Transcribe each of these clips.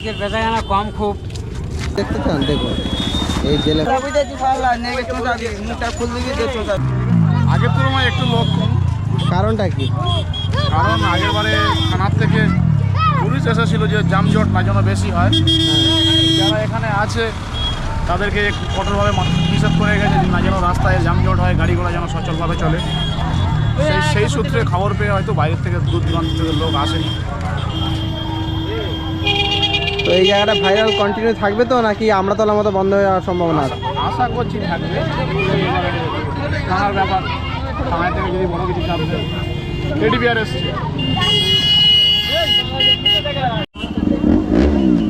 আজকের বেচাকেনা কম খুব। দেখতে চান দেখুন এই জেলে আগের তুলনায় একটু লোক কম। কারণটা কি? কারণ আগের বারে থানার থেকে পুলিশ এসেছিল যে যানজট না যেন বেশি হয়। যারা এখানে আছে তাদেরকে একটু কঠোরভাবে নিষেধ করে গেছে না যেন রাস্তায় যানজট হয় গাড়ি ঘোড়া যেন সচলভাবে চলে। সেই সেই সূত্রে খবর পেয়ে হয়তো বাইরের থেকে দূর দূরান্ত থেকে লোক আসেনি। তো এই জায়গাটা ভাইরাল কন্টিনিউ থাকবে তো নাকি আমরা তোলার মতো বন্ধ হয়ে যাওয়ার সম্ভাবনা আছে? আশা করছি থাকবে। থানার ব্যাপার। থানায় থেকে যদি বড় কিছু চাপ এসছে।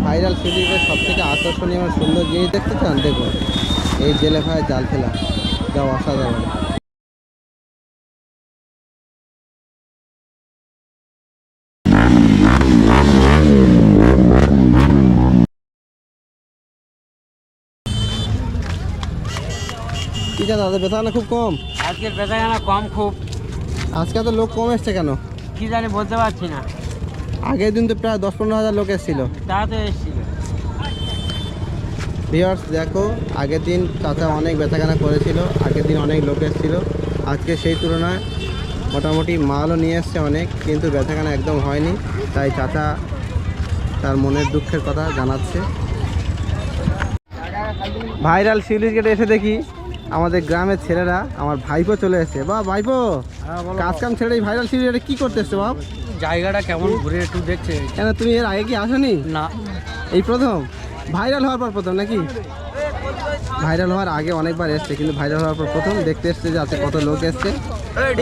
ভাইরাল সিরিজের সব থেকে আকর্ষণীয় এবং সুন্দর জিনিস দেখতে চান? দেখুন এই জেলে ভাইয়ের জাল ফেলা যা অসাধারণ। কি জানো তাদের বেতন খুব কম? আজকের বেচাকেনা কম খুব। আজকে তো লোক কম এসছে কেন? কি জানি বলতে পারছি না। আগের দিন তো প্রায় দশ পনেরো হাজার লোক এসেছিল। তা তো এসেছিল। ভিওয়ার্স দেখো আগের দিন চাচা অনেক বেচাকেনা করেছিল আগের দিন অনেক লোক এসেছিল। আজকে সেই তুলনায় মোটামুটি মালও নিয়ে এসছে অনেক কিন্তু বেচাকেনা একদম হয়নি। তাই চাচা তার মনের দুঃখের কথা জানাচ্ছে। ভাইরাল শিউলিশ গেটে এসে দেখি। আমাদের গ্রামের ছেলেরা আমার ভাইপো চলে এসছে। বা ভাইপো কাজ কাম ছেড়ে এই ভাইরাল গেটে কি করতে এসছো বাপ? জায়গাটা কেমন ঘুরে একটু দেখছে। কেন তুমি এর আগে কি আসনি? না। এই প্রথম? ভাইরাল হওয়ার পর প্রথম নাকি? ভাইরাল হওয়ার আগে অনেকবার এসছে কিন্তু ভাইরাল হওয়ার পর প্রথম দেখতে এসছে যে আছে কত লোক এসছে।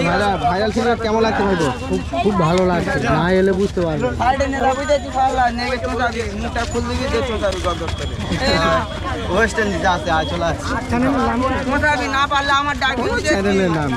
ভাইরাল ভাইরাল ছিল কেমন লাগছে ভাই খুব খুব ভালো লাগছে। না এলে বুঝতে পারবে। ওয়েস্ট ইন্ডিজ আছে আসছে। চ্যানেলের নাম?